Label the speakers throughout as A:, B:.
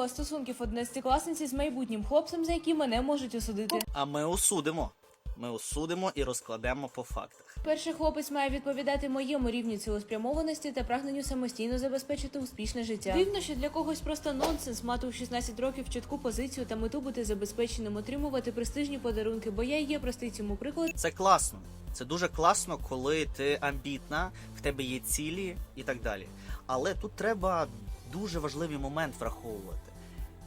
A: вибудовувала стосунків одинадцятикласниці з майбутнім хлопцем, за які мене можуть осудити.
B: А ми осудимо. Ми осудимо і розкладемо по фактах.
A: Перший хлопець має відповідати моєму рівню цілеспрямованості та прагненню самостійно забезпечити успішне життя. Дивно, що для когось просто нонсенс мати у 16 років чітку позицію та мету бути забезпеченим, отримувати престижні подарунки, бо я є простий цьому приклад.
B: Це класно. Це дуже класно, коли ти амбітна, в тебе є цілі і так далі. Але тут треба дуже важливий момент враховувати.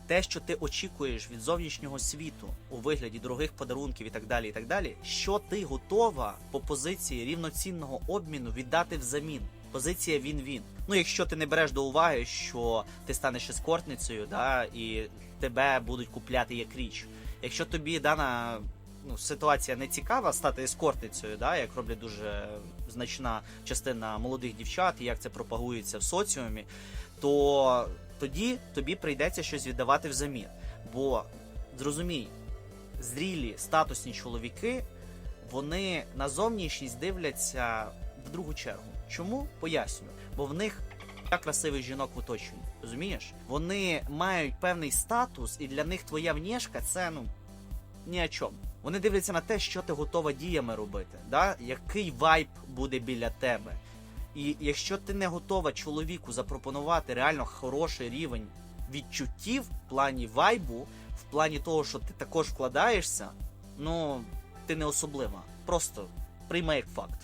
B: Те, що ти очікуєш від зовнішнього світу у вигляді дорогих подарунків і так далі, і так далі, що ти готова по позиції рівноцінного обміну віддати взамін. Позиція він-він. Ну, якщо ти не береш до уваги, що ти станеш ескортницею, да, і тебе будуть купляти як річ. Якщо тобі дана ну, ситуація не цікава стати ескортницею, да, як роблять дуже значна частина молодих дівчат, і як це пропагується в соціумі, то тоді тобі прийдеться щось віддавати взамін. Бо зрозумій, зрілі статусні чоловіки, вони на зовнішність дивляться в другу чергу. Чому? Поясню. Бо в них я красивих жінок в оточенні. Розумієш? Вони мають певний статус, і для них твоя внешка це ну ні о чому. Вони дивляться на те, що ти готова діями робити, да? який вайб буде біля тебе. І якщо ти не готова чоловіку запропонувати реально хороший рівень відчуттів в плані вайбу, в плані того, що ти також вкладаєшся, ну ти не особлива. Просто приймай як факт.